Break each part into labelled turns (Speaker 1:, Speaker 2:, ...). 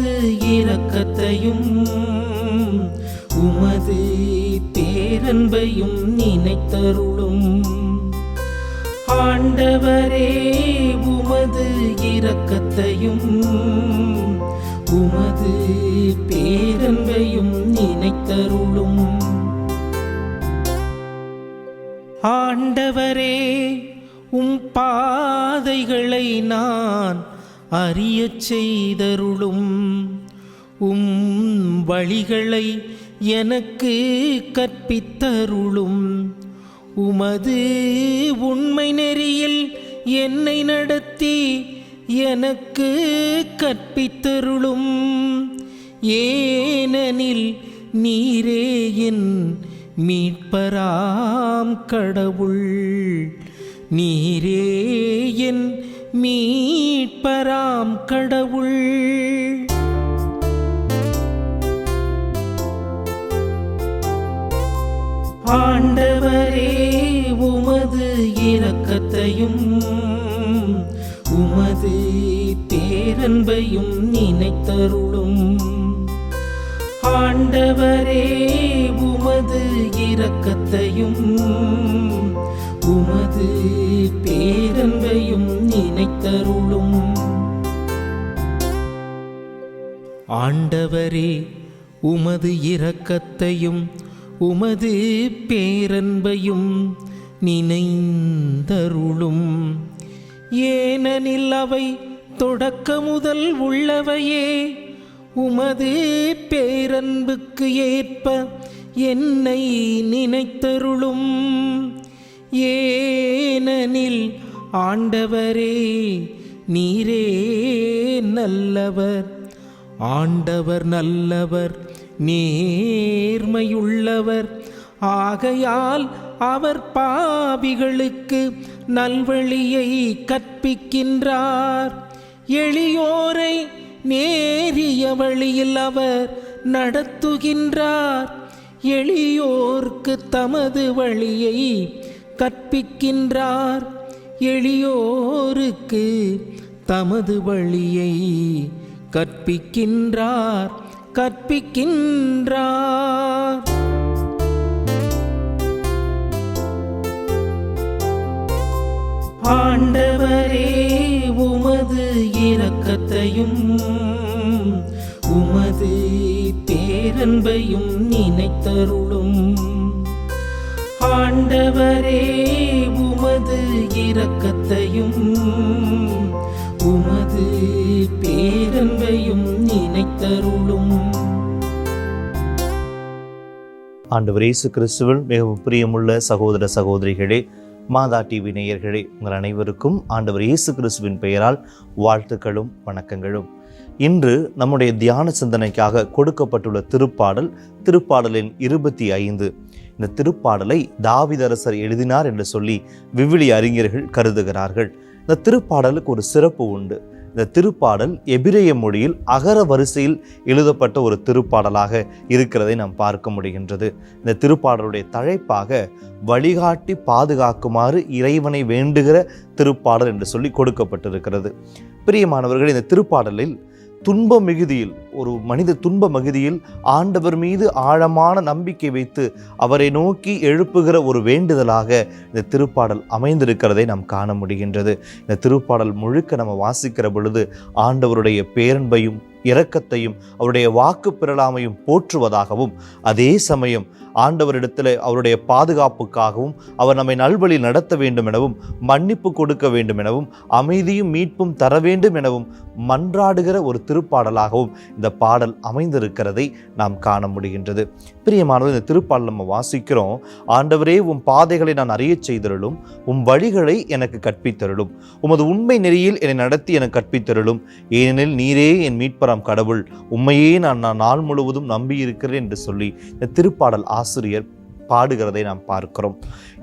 Speaker 1: உமது இரக்கத்தையும் உமது பேரன்பையும் நினைத்தருளும். ஆண்டவரே உமது இரக்கத்தையும் உமது பேரன்பையும் நினைத்தருளும். ஆண்டவரே உம் பாதைகளை நான் அறியச் செய்தருளும். உம் வழிகளை எனக்கு கற்பித்தருளும். உமது உண்மை நெறியில் என்னை நடத்தி எனக்கு கற்பித்தருளும். ஏனெனில் நீரே என் மீட்பராம் கடவுள். நீரே என் மீட்பராம் கடவுள். ஆண்டவரே உமது இரக்கத்தையும் உமது பேரன்பையும் நினைத்தருளும். ஆண்டவரே உமது இரக்கத்தையும் உமது நினைத்தருளும் ஆண்டவரே உமது இரக்கத்தையும் உமது பேரன்பையும் நினைந்தருளும். ஏனெனில் அவை தொடக்க முதல் உள்ளவையே உமது பேரன்புக்கு ஏற்ப என்னை நினைத்தருளும். ஏனெனில் ஆண்டவரே நீரே நல்லவர். ஆண்டவர் நல்லவர் நேர்மையுள்ளவர். ஆகையால் அவர் பாவிகளுக்கு நல்வழியை கற்பிக்கின்றார். எளியோரை நேரிய வழியில் அவர் நடத்துகின்றார். எளியோர்க்கு தமது வழியை கற்பிக்கின்றார். எளியோருக்கு தமது வழியை கற்பிக்கின்றார் கற்பிக்கின்றார். ஆண்டவரே உமது இரக்கத்தையும் உமது பேரன்பையும் நினைத்தருளும். ஆண்டவரே உமது இரக்கத்தையும் உமது பேரன்பையும் நினைத்தருளும்.
Speaker 2: ஆண்டவர் இயேசு கிறிஸ்துவில் மிகவும் பிரியமுள்ள சகோதர சகோதரிகளே மாதா டிவி நேயர்களே உங்கள் அனைவருக்கும் ஆண்டவர் இயேசு கிறிஸ்துவின் பெயரால் வாழ்த்துக்களும் வணக்கங்களும். இன்று நம்முடைய தியான சிந்தனைக்காக கொடுக்கப்பட்டுள்ள திருப்பாடல் திருப்பாடலின் இருபத்தி ஐந்து. இந்த திருப்பாடலை தாவிதரசர் எழுதினார் என்று சொல்லி விவிலி அறிஞர்கள் கருதுகிறார்கள். இந்த திருப்பாடலுக்கு ஒரு சிறப்பு உண்டு. இந்த திருப்பாடல் எபிரேய மொழியில் அகர வரிசையில் எழுதப்பட்ட ஒரு திருப்பாடலாக இருக்கிறதை நாம் பார்க்க முடிகின்றது. இந்த திருப்பாடலுடைய தலைப்பாக வழிகாட்டி பாதுகாக்குமாறு இறைவனை வேண்டுகிற திருப்பாடல் என்று சொல்லி கொடுக்கப்பட்டிருக்கிறது. பிரியமானவர்கள் இந்த திருப்பாடலில் துன்ப மிகுதியில் ஒரு மனித துன்ப மிகுதியில் ஆண்டவர் மீது ஆழமான நம்பிக்கை வைத்து அவரை நோக்கி எழுப்புகிற ஒரு வேண்டுதலாக இந்த திருப்பாடல் அமைந்திருக்கிறதை நாம் காண முடிகின்றது. இந்த திருப்பாடல் முழுக்க நம்ம வாசிக்கிற பொழுது ஆண்டவருடைய பேரன்பையும் இரக்கத்தையும் அவருடைய வாக்கு பிறழாமையும் போற்றுவதாகவும் அதே சமயம் ஆண்டவரிடத்தில் அவருடைய பாதுகாப்புக்காகவும் அவர் நம்மை நல்வழி நடத்த வேண்டும் எனவும் மன்னிப்பு கொடுக்க வேண்டும் எனவும் அமைதியும் மீட்பும் தர வேண்டும் எனவும் மன்றாடுகிற ஒரு திருப்பாடலாகவும் இந்த பாடல் அமைந்திருக்கிறதை நாம் காண முடிகின்றது. பிரியமானது இந்த திருப்பாடல் நம்ம வாசிக்கிறோம். ஆண்டவரே உம் பாதைகளை நான் அறியச் செய்தருளும் உம் வழிகளை எனக்கு கற்பித்தருளும் உமது உண்மை நெறியில் என்னை நடத்தி எனக்கு கற்பித்தருளும் ஏனெனில் நீரே என் மீட்பராம் கடவுள் உண்மையே நான் நான் நாள் முழுவதும் நம்பியிருக்கிறேன் என்று சொல்லி இந்த திருப்பாடல் ஆசிரியர் பாடுகிறதை நாம் பார்க்கிறோம்.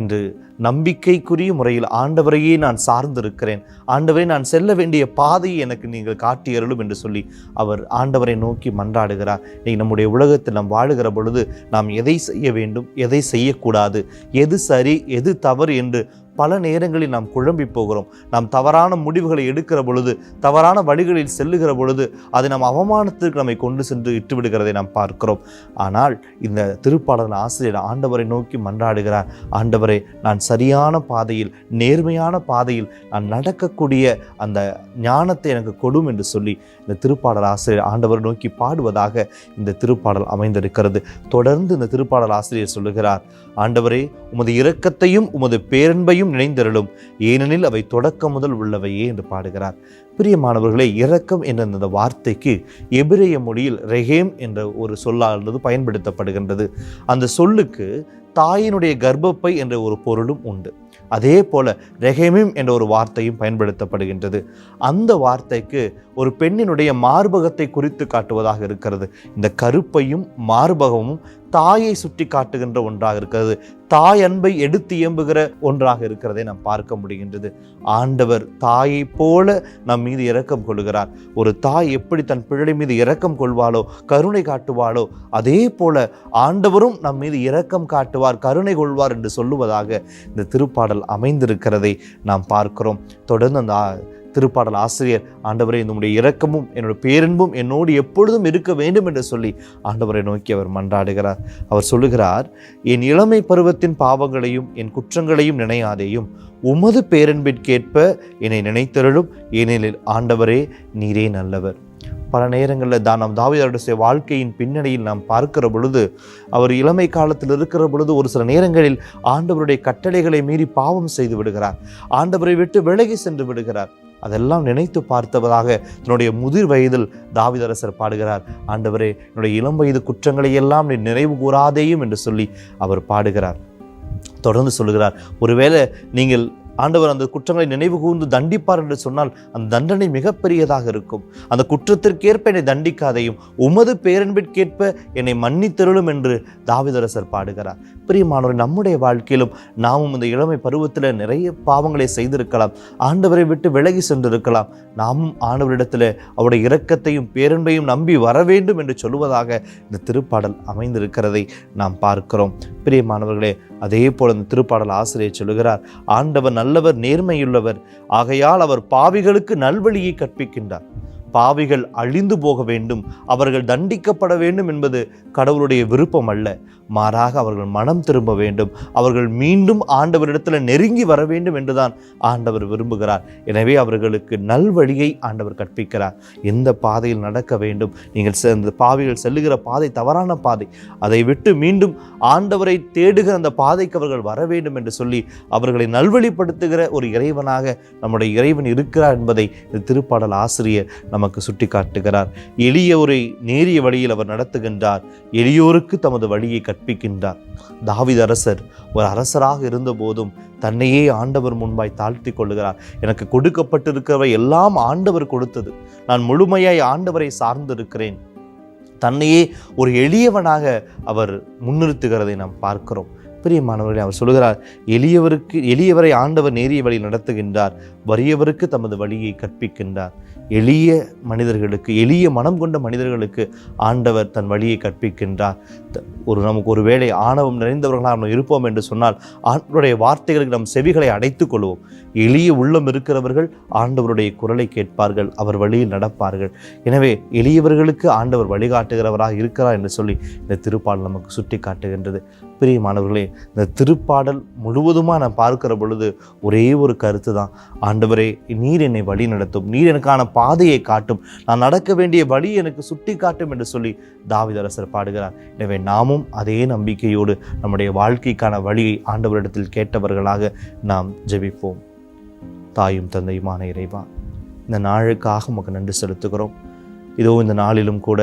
Speaker 2: இன்று நம்பிக்கைக்குரிய முறையில் ஆண்டவரையே நான் சார்ந்திருக்கிறேன். ஆண்டவரை நான் செல்ல வேண்டிய பாதையை எனக்கு நீங்கள் காட்டியருளும் என்று சொல்லி அவர் ஆண்டவரை நோக்கி மன்றாடுகிறார். நீ நம்முடைய உலகத்தில் நாம் வாழுகிற பொழுது நாம் எதை செய்ய வேண்டும் எதை செய்யக்கூடாது எது சரி எது தவறு என்று பல நேரங்களில் நாம் குழம்பி போகிறோம். நாம் தவறான முடிவுகளை எடுக்கிற பொழுது தவறான வழிகளில் செல்லுகிற பொழுது அது நம் அவமானத்திற்கு நம்மை கொண்டு சென்று இட்டு விடுகிறதை நாம் பார்க்கிறோம். ஆனால் இந்த திருப்பாடல் ஆசிரியர் ஆண்டவரை நோக்கி மன்றாடுகிறார். ஆண்டவரே நான் சரியான பாதையில் நேர்மையான பாதையில் நான் நடக்கக்கூடிய அந்த ஞானத்தை எனக்கு கொடும் என்று சொல்லி இந்த திருப்பாடல் ஆசிரியர் ஆண்டவரை நோக்கி பாடுவதாக இந்த திருப்பாடல் அமைந்திருக்கிறது. தொடர்ந்து இந்த திருப்பாடல் ஆசிரியர் சொல்லுகிறார் ஆண்டவரே உமது இரக்கத்தையும் உமது பேரன்பையும் நினைந்தருளும். ஏனெனில் அவை தொடக்கம் முதல் உள்ளவையே என்று பாடுகிறார். பிரியமானவர்களே இரக்கம் என்ற அந்த வார்த்தைக்கு எபிரேய மொழியில் ரெஹேம் என்ற ஒரு சொல்லானது பயன்படுத்தப்படுகின்றது. அந்த சொல்லுக்கு தாயினுடைய கர்ப்பப்பை என்ற ஒரு பொருளும் உண்டு. அதே போல ரெஹேமிம் என்ற ஒரு வார்த்தையும் பயன்படுத்தப்படுகின்றது. அந்த வார்த்தைக்கு ஒரு பெண்ணினுடைய மார்பகத்தை குறித்து காட்டுவதாக இருக்கிறது. இந்த கருப்பையும் மார்பகமும் தாயை சுட்டி காட்டுகின்ற ஒன்றாக இருக்கிறது. தாய் அன்பை எடுத்து இயம்புகிற ஒன்றாக இருக்கிறதை நாம் பார்க்க முடிகின்றது. ஆண்டவர் தாயை போல நம் மீது இரக்கம் கொள்கிறார். ஒரு தாய் எப்படி தன் பிள்ளை மீது இரக்கம் கொள்வாளோ கருணை காட்டுவாளோ அதே போல ஆண்டவரும் நம் மீது இரக்கம் காட்டுவார் கருணை கொள்வார் என்று சொல்லுவதாக இந்த திருப்பாடல் அமைந்திருக்கிறதை நாம் பார்க்கிறோம். தொடர்ந்து அந்த திருப்பாடல் ஆசிரியர் ஆண்டவரை நம்முடைய இரக்கமும் என்னுடைய பேரன்பும் என்னோடு எப்பொழுதும் இருக்க வேண்டும் என்று சொல்லி ஆண்டவரை நோக்கி அவர் மன்றாடுகிறார். அவர் சொல்லுகிறார் என் இளமை பருவத்தின் பாவங்களையும் என் குற்றங்களையும் நினையாதேயும். உமது பேரன்பிற்கேற்ப என்னை நினைத்தருளும். ஏனெனில் ஆண்டவரே நீரே நல்லவர். பல நேரங்களில் தான் நம் தாவிதாருடைய வாழ்க்கையின் பின்னணியில் நாம் பார்க்கிற பொழுது அவர் இளமை காலத்தில் இருக்கிற பொழுது ஒரு சில நேரங்களில் ஆண்டவருடைய கட்டளைகளை மீறி பாவம் செய்து விடுகிறார். ஆண்டவரை விட்டு விலகி சென்று விடுகிறார். அதெல்லாம் நினைத்து பார்த்தவதாக தன்னுடைய முதிர் வயதில் தாவிதரசர் பாடுகிறார். ஆண்டவரே என்னுடைய இளம் வயது குற்றங்களை எல்லாம் நீ நினைவு கூறாதேயும் என்று சொல்லி அவர் பாடுகிறார். தொடர்ந்து சொல்லுகிறார். ஒருவேளை நீங்கள் ஆண்டவர் அந்த குற்றங்களை நினைவு கூர்ந்து தண்டிப்பார் என்று சொன்னால் அந்த தண்டனை மிகப்பெரியதாக இருக்கும். அந்த குற்றத்திற்கேற்ப என்னை தண்டிக்காதையும் உமது பேரன்பிற்கேற்ப என்னை மன்னித்தருளும் என்று தாவிதரசர் பாடுகிறார். பிரியமானவர் நம்முடைய வாழ்க்கையிலும் நாமும் இந்த இளமை பருவத்தில் நிறைய பாவங்களை செய்திருக்கலாம். ஆண்டவரை விட்டு விலகி சென்றிருக்கலாம். நாமும் ஆண்டவரிடத்தில் அவருடைய இரக்கத்தையும் பேரன்பையும் நம்பி வர வேண்டும் என்று சொல்லுவதாக இந்த திருப்பாடல் அமைந்திருக்கிறதை நாம் பார்க்கிறோம். பிரியமானவர்களே அதே போல் இந்த திருப்பாடல் ஆசிரியர் சொல்லுகிறார் ஆண்டவர் நல்லவர் நேர்மையுள்ளவர். ஆகையால் அவர் பாவிகளுக்கு நல்வழியை கற்பிக்கின்றார். பாவிகள் அழிந்து போக வேண்டும் அவர்கள் தண்டிக்கப்பட வேண்டும் என்பது கடவுளுடைய விருப்பம் அல்ல. மாறாக அவர்கள் மனம் திரும்ப வேண்டும் அவர்கள் மீண்டும் ஆண்டவரிடத்தில் நெருங்கி வர வேண்டும் என்றுதான் ஆண்டவர் விரும்புகிறார். எனவே அவர்களுக்கு நல்வழியை ஆண்டவர் கற்பிக்கிறார். எந்த பாதையில் நடக்க வேண்டும்? நீங்கள் அந்த பாவிகள் செல்லுகிற பாதை தவறான பாதை. அதை விட்டு மீண்டும் ஆண்டவரை தேடுகிற அந்த பாதைக்கு அவர்கள் வர வேண்டும் என்று சொல்லி அவர்களை நல்வழிப்படுத்துகிற ஒரு இறைவனாக நம்முடைய இறைவன் இருக்கிறார் என்பதை இந்த திருப்பாடல் ஆசிரியர் நமக்கு சுட்டி காட்டுகிறார் எளியோரை நேரிய வழியில் அவர் நடத்துகின்றார். எளியோருக்கு தமது வழியை கற்பிக்கின்றார். தாவித அரசர் ஒரு அரசராக இருந்தபோதும் தன்னையே ஆண்டவர் முன்பாய் தாழ்த்தி கொள்ளுகிறார். எனக்கு கொடுக்கப்பட்டிருக்கிறவை எல்லாம் ஆண்டவர் கொடுத்தது. நான் முழுமையாய் ஆண்டவரை சார்ந்திருக்கிறேன். தன்னையே ஒரு எளியவனாக அவர் முன்னிறுத்துகிறதை நாம் பார்க்கிறோம். பிரியமானவர்களே அவர் சொல்கிறார் எளியவருக்கு எளியவரை ஆண்டவர் நேரிய வழி நடத்துகின்றார் வறியவருக்கு தமது வழியை கற்பிக்கின்றார். எளிய மனிதர்களுக்கு எளிய மனம் கொண்ட மனிதர்களுக்கு ஆண்டவர் தன் வழியை கற்பிக்கின்றார். த- ஒரு நமக்கு ஒரு வேளை ஆணவம் நிறைந்தவர்களாக நாம் இருப்போம் என்று சொன்னால் ஆண்டவருடைய வார்த்தைகளுக்கு நம் செவிகளை அடைத்துக் கொள்வோம். எளிய உள்ளம் இருக்கிறவர்கள் ஆண்டவருடைய குரலை கேட்பார்கள் அவர் வழியில் நடப்பார்கள். எனவே எளியவர்களுக்கு ஆண்டவர் வழிகாட்டுகிறவராக இருக்கிறார் என்று சொல்லி இந்த திருப்பால் நமக்கு சுட்டி காட்டுகின்றது பிரியமானவர்களே இந்த திருப்பாடல் முழுவதுமாக நான் பார்க்கிற பொழுது ஒரே ஒரு கருத்து தான் ஆண்டவரே நீர் என்னை வழி நடத்தும் நீர் எனக்கான பாதையை காட்டும். நான் நடக்க வேண்டிய வழி எனக்கு சுட்டி காட்டும் என்று சொல்லி தாவிதரசர் பாடுகிறார். எனவே நாமும் அதே நம்பிக்கையோடு நம்முடைய வாழ்க்கைக்கான வழியை ஆண்டவரிடத்தில் கேட்டவர்களாக நாம் ஜெபிப்போம். தாயும் தந்தையுமான இறைவா இந்த நாளுக்காக உமக்கு நன்றி செலுத்துகிறோம். இதோ இந்த நாளிலும் கூட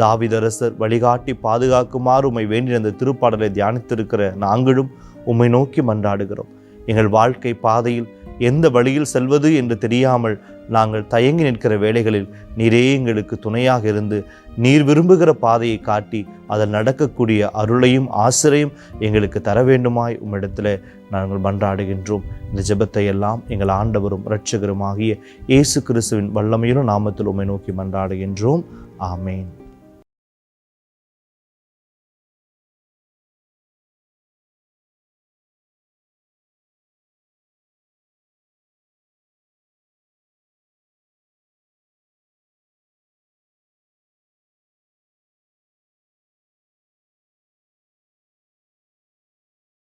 Speaker 2: தாவிதரசர் வழிகாட்டி பாதுகாக்குமாறு உம்மை வேண்டிய அந்த திருப்பாடலை தியானித்திருக்கிற நாங்களும் உம்மை நோக்கி மன்றாடுகிறோம். எங்கள் வாழ்க்கை பாதையில் எந்த வழியில் செல்வது என்று தெரியாமல் நாங்கள் தயங்கி நிற்கிற வேளைகளில் நீரே எங்களுக்கு துணையாக இருந்து நீர் விரும்புகிற பாதையை காட்டி அதில் நடக்கக்கூடிய அருளையும் ஆசிரையும் எங்களுக்கு தர வேண்டுமாய் உம்மிடத்தில் நாங்கள் மன்றாடுகின்றோம். இந்த ஜெபத்தை எல்லாம் எங்கள் ஆண்டவரும் இரட்சகருமாகிய இயேசு கிறிஸ்துவின் வல்லமையிலும் நாமத்தில் உம்மை நோக்கி மன்றாடுகின்றோம். ஆமேன்.